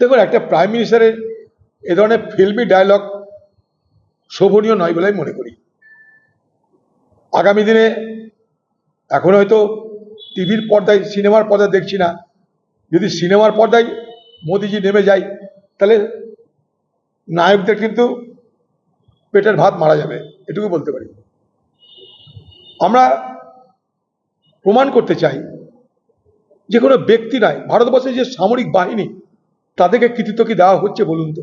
দেখুন, একটা প্রাইম মিনিস্টারের এ ধরনের ফিল্মি ডায়লগ শোভনীয় নয় বলে মনে করি। আগামী দিনে এখন হয়তো টিভির পর্দায়, সিনেমার পর্দায় দেখছি না। যদি সিনেমার পর্দায় মোদিজি নেমে যায়, তাহলে নায়কদের কিন্তু পেটের ভাত মারা যাবে, এটুকু বলতে পারি। আমরা প্রমাণ করতে চাই যে কোনো ব্যক্তি নয়, ভারতবর্ষের যে সামরিক বাহিনী, তাদেরকে কৃতিত্ব কি দেওয়া হচ্ছে বলুন তো?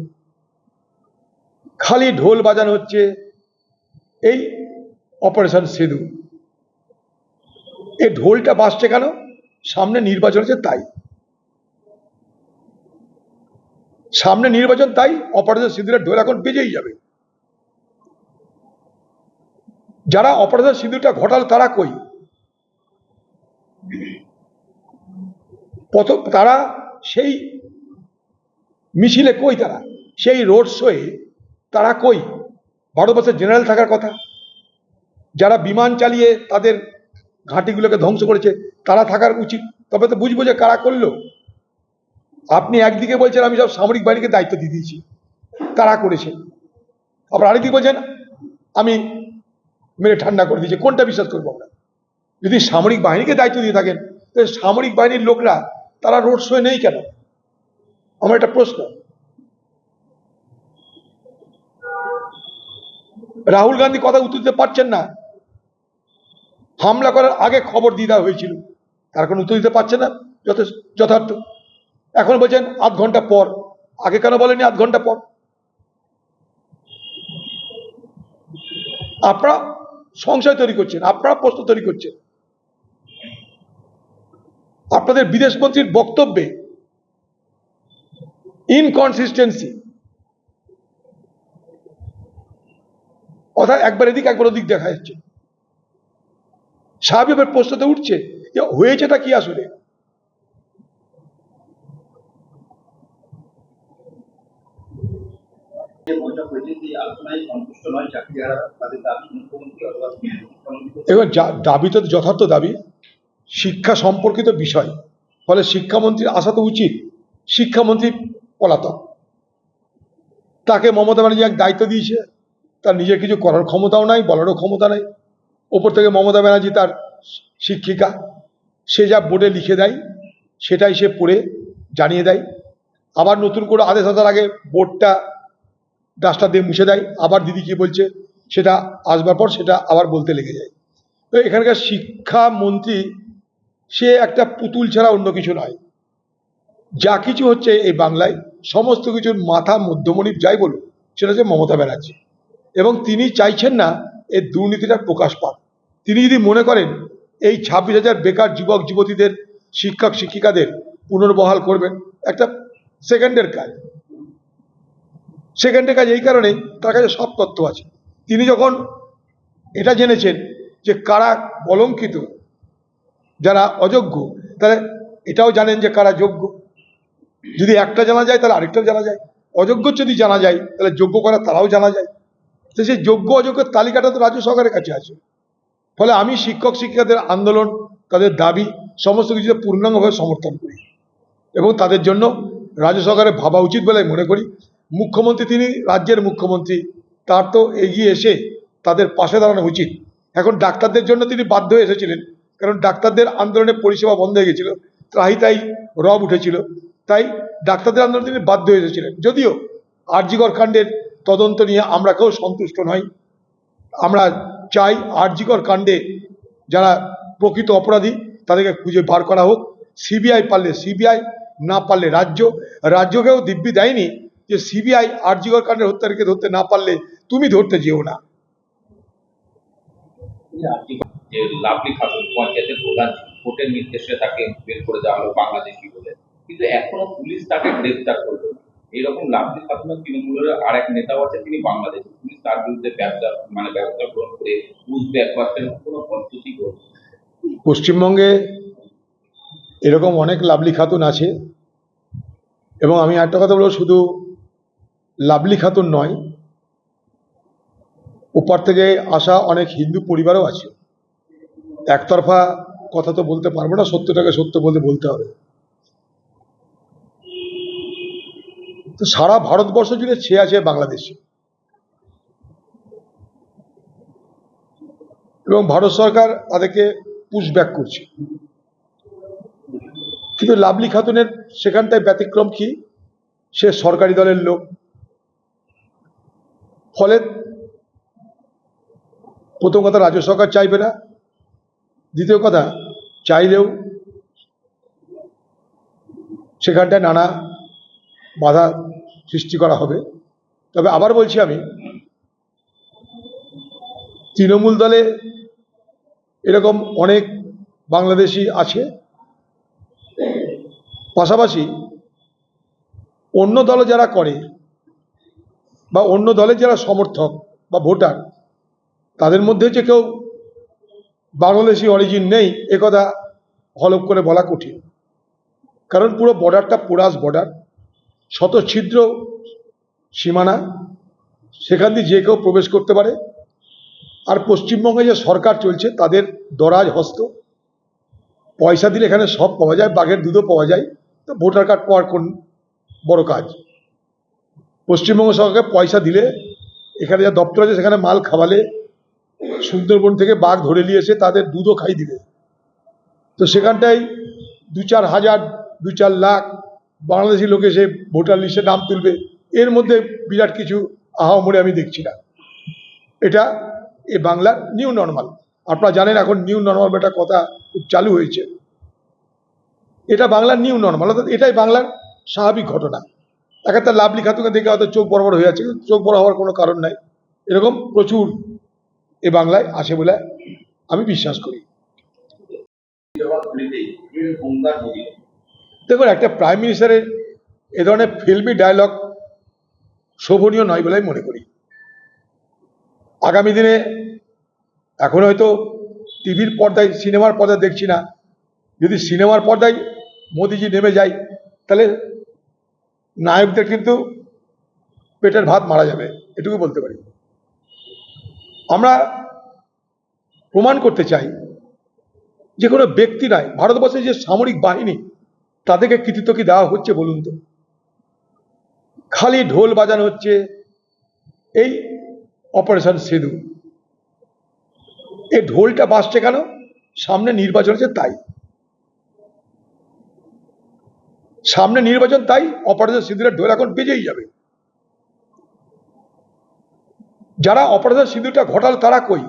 খালি ঢোল বাজানো হচ্ছে, এই অপারেশন সেতু এই ঢোলটা বাজছে কেন? সামনে নির্বাচন আছে তাই। সামনে নির্বাচন তাই, অপারেশন সিঁদুরের ঢোল এখন বেজেই যাবে। যারা অপারেশন সিঁদুরটা ঘটাল তারা কই? প্রথম তারা সেই মিছিলে কই তারা? সেই রোড শোয়ে তারা কই? ভারতবর্ষের জেনারেল থাকার কথা। যারা বিমান চালিয়ে তাদের ঘাঁটিগুলোকে ধ্বংস করেছে, তারা থাকার উচিত। তবে তো বুঝব যে কারা করল। আপনি একদিকে বলছেন, আমি সব সামরিক বাহিনীকে দায়িত্ব দিয়ে দিয়েছি। তারা করেছে? আবার আরেকদিকে বলছেন, আমি মেরে ঠান্ডা করে দিয়েছি। কোনটা বিশ্বাস করব আমরা? যদি সামরিক বাহিনীকে দায়িত্ব দিয়ে থাকেন, তাহলে সামরিক বাহিনীর লোকরা তারা রোড শোয়ে নেই কেন? আমার একটা প্রশ্ন। রাহুল গান্ধী কথা উত্তর দিতে পারছেন না। হামলা করার আগে খবর দিয়ে দেওয়া হয়েছিল। তার কোনো উত্তর দিতে পারছে না। যথেষ্ট যথার্থ। এখন বলছেন আধ ঘণ্টা পর। আগে কেন বলেনি আধ ঘণ্টা পর? আপনারা সংশয় তৈরি করছেন। আপনারা প্রশ্ন তৈরি করছেন। আপনাদের বিদেশ মন্ত্রীর বক্তব্যে ইনকনসিস্টেন্সি অর্থাৎ একবার এদিক একবার ওদিক দেখা যাচ্ছে। স্বাভাবিকভাবে প্রশ্নতে উঠছে যে হয়েছেটা কি আসলে? দাবি তো যথার্থ দাবি। শিক্ষা সম্পর্কিত বিষয়। ফলে শিক্ষামন্ত্রীর আসা তো উচিত, শিক্ষামন্ত্রী পলাতক। তাকে মমতা ব্যানার্জি এক দায়িত্ব দিয়েছে, তার নিজের কিছু করার ক্ষমতাও নাই, বলারও ক্ষমতা নাই। ওপর থেকে মমতা ব্যানার্জি তার শিক্ষিকা, সে যা বোর্ডে লিখে দেয়, সেটাই সে পড়ে, জানিয়ে দেয়। আবার নতুন করে আদেশ আসার আগে বোর্ডটা ডাস্টার দিয়ে মুছে দেয়। আবার দিদি কি বলছে, সেটা আসবার পর সেটা আবার বলতে লেগে যায়। তো এখানকার শিক্ষামন্ত্রী সে একটা পুতুল ছাড়া অন্য কিছু নয়। যা কিছু হচ্ছে এই বাংলায়, সমস্ত কিছুর মাথা মধ্যমণি যাই বলুন সেটা হচ্ছে মমতা ব্যানার্জি। এবং তিনি চাইছেন না এই দুর্নীতিটা প্রকাশ পাক। তিনি যদি মনে করেন এই ছাব্বিশ হাজার বেকার যুবক, যুবতীদের, শিক্ষক, শিক্ষিকাদের পুনর্বহাল করবেন, একটা সেকেন্ডের কাজ। সেকেন্ডের কাজ এই কারণেই তার কাছে সব তথ্য আছে। তিনি যখন এটা জেনেছেন যে কারা কলঙ্কিত যারা অযোগ্য, তাহলে এটাও জানেন যে কারা যোগ্য। যদি একটা জানা যায়, তাহলে আরেকটাও জানা যায়। অযোগ্য যদি জানা যায়, তাহলে যোগ্য করা তারাও জানা যায়। তো সেই যোগ্য অযোগ্যের তালিকাটা তো রাজ্য সরকারের কাছে আছে। ফলে আমি শিক্ষক শিক্ষিকাদের আন্দোলন, তাদের দাবি, সমস্ত কিছুতে পূর্ণাঙ্গভাবে সমর্থন করি। এবং তাদের জন্য রাজ্য সরকারের ভাবা উচিত বলে মনে করি। মুখ্যমন্ত্রী, তিনি রাজ্যের মুখ্যমন্ত্রী, তার তো এগিয়ে এসে তাদের পাশে দাঁড়ানো উচিত। এখন ডাক্তারদের জন্য তিনি বাধ্য এসেছিলেন। কারণ ডাক্তারদের আন্দোলনের পরিষেবা বন্ধ হয়ে গেছিল, ত্রাহি তাই রব উঠেছিল, তাই ডাক্তারদের আন্দোলন তিনি বাধ্য হয়ে এসেছিলেন। যদিও আরজিকর কাণ্ডের তদন্ত নিয়ে আমরা কেউ সন্তুষ্ট নই, আমরা চাই আরজিকর কাণ্ডে যারা প্রকৃত অপরাধী, তাদেরকে খুঁজে বার করা হোক। সিবিআই পারলে সিবিআই, না পারলে রাজ্য। রাজ্যকেও দিব্যি দেয়নি যে সিবিআই আরজিকর কাণ্ডের হত্যাকে ধরতে না পারলে তুমি ধরতে যেও না। যে লাভলি খাতুন পঞ্চায়েতের প্রধান কোর্টের নির্দেশে তাকে বের করে দেওয়া হলো বাংলাদেশি বলে। কিন্তু এখনও পুলিশ তাকে গ্রেফতার করল। এইরকম লাভলি খাতুনের তৃণমূলের আর এক নেতাও আছে, তিনি বাংলাদেশি পুলিশ। তার বিরুদ্ধে ব্যবসা মানে ব্যবস্থা গ্রহণ করে বুঝব্যাক পাচ্ছেন কোনো পদ্ধতি গ্রহণ পশ্চিমবঙ্গে এরকম অনেক লাভলি খাতুন আছে। এবং আমি একটা কথা বলব, শুধু লাভলি খাতুন নয়, ওপার থেকে আসা অনেক হিন্দু পরিবারও আছে। একতরফা কথা তো বলতে পারব না, সত্যটাকে সত্য বলে বলতে হবে। তো সারা ভারতবর্ষ জুড়ে ছে আছে বাংলাদেশে। এবং ভারত সরকার তাদেরকে পুশব্যাক করছে। কিন্তু লাভলি খাতুনের সেখানটায় ব্যতিক্রম কি? সে সরকারি দলের লোক। ফলে প্রথম কথা রাজ্য সরকার চাইবে না। দ্বিতীয় কথা, চাইলেও সেখানটায় নানা বাধা সৃষ্টি করা হবে। তবে আবার বলছি আমি, তৃণমূল দলে এরকম অনেক বাংলাদেশি আছে। পাশাপাশি অন্য দলে যারা করে বা অন্য দলের যারা সমর্থক বা ভোটার, তাদের মধ্যে যে কেউ বাংলাদেশি অরিজিন নেই একথা হলপ করে বলা কঠিন। কারণ পুরো বর্ডারটা পোরাস বর্ডার শত ছিদ্র সীমানা, সেখান দিয়ে যে কেউ প্রবেশ করতে পারে। আর পশ্চিমবঙ্গে যে সরকার চলছে, তাদের দরাজ হস্ত। পয়সা দিলে এখানে সব পাওয়া যায়, বাঘের দুধও পাওয়া যায়। তো ভোটার কার্ড পাওয়ার কোন বড় কাজ? পশ্চিমবঙ্গ সরকার পয়সা দিলে, এখানে যা দপ্তর আছে, সেখানে মাল খাওয়ালে সুন্দরবন থেকে বাঘ ধরে নিয়ে তাদের দুধও খাই দিবে। তো সেখানটায় দু চার হাজার দু চার লাখ বাংলাদেশি লোক এসে ভোটার লিস্টে নাম তুলবে। এর মধ্যে বিরাট কিছু আহামরে আমি দেখছি না। এটা এ বাংলার নিউ নর্মাল। আপনারা জানেন এখন নিউ নর্মাল একটা কথা খুব চালু হয়েছে। এটা বাংলার নিউ নর্মাল, অর্থাৎ এটাই বাংলার স্বাভাবিক ঘটনা। এক একটা লাভলি খাতুকে দেখে হয়তো চোখ বড় বড় হয়ে যাচ্ছে চোখ বড় হওয়ার কোনো কারণ নাই। এরকম প্রচুর এ বাংলায় আছে বলে আমি বিশ্বাস করি। দেখুন, একটা প্রাইম মিনিস্টারের এ ধরনের ফিল্মি ডায়লগ শোভনীয় নয় বলে মনে করি। আগামী দিনে এখন হয়তো টিভির পর্দায়, সিনেমার পর্দায় দেখছি না। যদি সিনেমার পর্দায় মোদিজি নেমে যায়, তাহলে নায়কদের কিন্তু পেটের ভাত মারা যাবে, এটুকু বলতে পারি। আমরা প্রমাণ করতে চাই যে কোনো ব্যক্তি নয় ভারতবর্ষের যে সামরিক বাহিনী তাদেরকে কৃতিত্ব কি দেওয়া হচ্ছে বলুন তো? খালি ঢোল বাজানো হচ্ছে এই অপারেশন সেতু এই ঢোলটা বাজছে কেন? সামনে নির্বাচন আছে তাই। সামনে নির্বাচন তাই, অপারেশন সিঁদুরের ঢোল এখন বেজেই যাবে। যারা অপারেশন সিঁদুরটা ঘটাল তারা কই?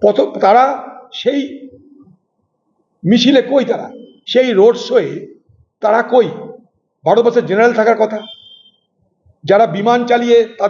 প্রথম তারা সেই মিছিলে কই তারা? সেই রোড শোয়ে তারা কই? ভারতবর্ষের জেনারেল থাকার কথা? যারা বিমান চালিয়ে